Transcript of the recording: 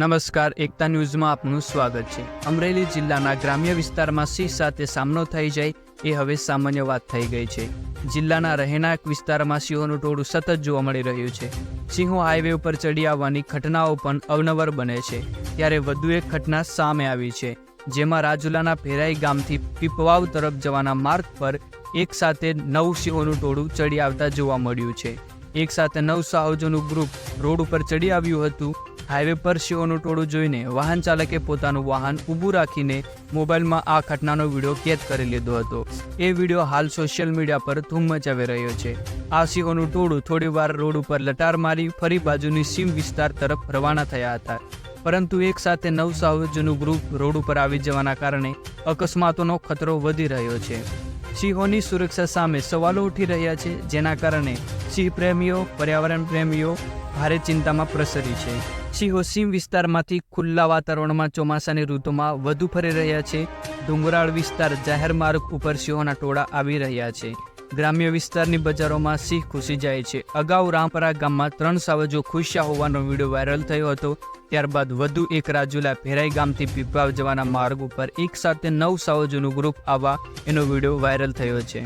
નમસ્કાર, એકતા ન્યૂઝમાં આપનું સ્વાગત છે. અમરેલી જિલ્લાના ગ્રામ્ય વિસ્તારમાં સિંહ સાથે સામનો થઈ જાય એ હવે સામાન્ય વાત થઈ ગઈ છે. જિલ્લાના રહેણાંક વિસ્તારમાં સિંહોનું ટોળું સતત જોવા મળી રહ્યું છે. સિંહો હાઈવે ઉપર ચડી આવવાની ઘટનાઓ પણ અવનવર બને છે. ત્યારે વધુ એક ઘટના સામે આવી છે, જેમાં રાજુલાના ભેરાઈ ગામથી પીપવાવ તરફ જવાના માર્ગ પર એક સાથે નવ સિંહોનું ટોળું ચડી આવતા જોવા મળ્યું છે. એક સાથે નવ સાહજોનું ગ્રુપ રોડ ઉપર ચડી આવ્યું હતું હાઈવે પર સિંહોનું ટોળું જોઈને વાહન ચાલકે પોતાનું વાહન ઊભું રાખીને મોબાઈલમાં આ ઘટનાનો વીડિયો કેદ કરી લીધો હતો. એ વીડિયો હાલ સોશિયલ મીડિયા પર ધૂમ મચાવી રહ્યો છે. આ સિંહોનું ટોળું થોડીવાર રોડ ઉપર લટાર મારી ફરી બાજુની સીમ વિસ્તાર તરફ રવાના થયા હતા. પરંતુ એક સાથે નવ સાહસોનું ગ્રુપ રોડ ઉપર આવી જવાના કારણે અકસ્માતોનો ખતરો વધી રહ્યો છે. સિંહોની સુરક્ષા સામે સવાલો ઉઠી રહ્યા છે, જેના કારણે સિંહ પ્રેમીઓ પર્યાવરણ પ્રેમીઓ ભારે ચિંતામાં પ્રસરી છે. સિંહો સીમ વિસ્તારમાંથી ખુલ્લા વાતાવરણમાં ચોમાસાની ઋતુમાં વધુ ફરી રહ્યા છે. ડુંગરાળ વિસ્તાર જાહેર માર્ગ ઉપર સિંહોના ટોળા આવી રહ્યા છે. ગ્રામ્ય વિસ્તારની બજારોમાં સિંહ ખુશી જાય છે. અગાઉ રામપરા ગામમાં ત્રણ સાવજો ખુશ્યા હોવાનો વીડિયો વાયરલ થયો હતો. ત્યારબાદ વધુ એક રાજુલા ભેરાઈ ગામથી પીપાવ જવાના માર્ગ ઉપર એક સાથે નવ સાવજોનું ગ્રુપ આવવા એનો વીડિયો વાયરલ થયો છે.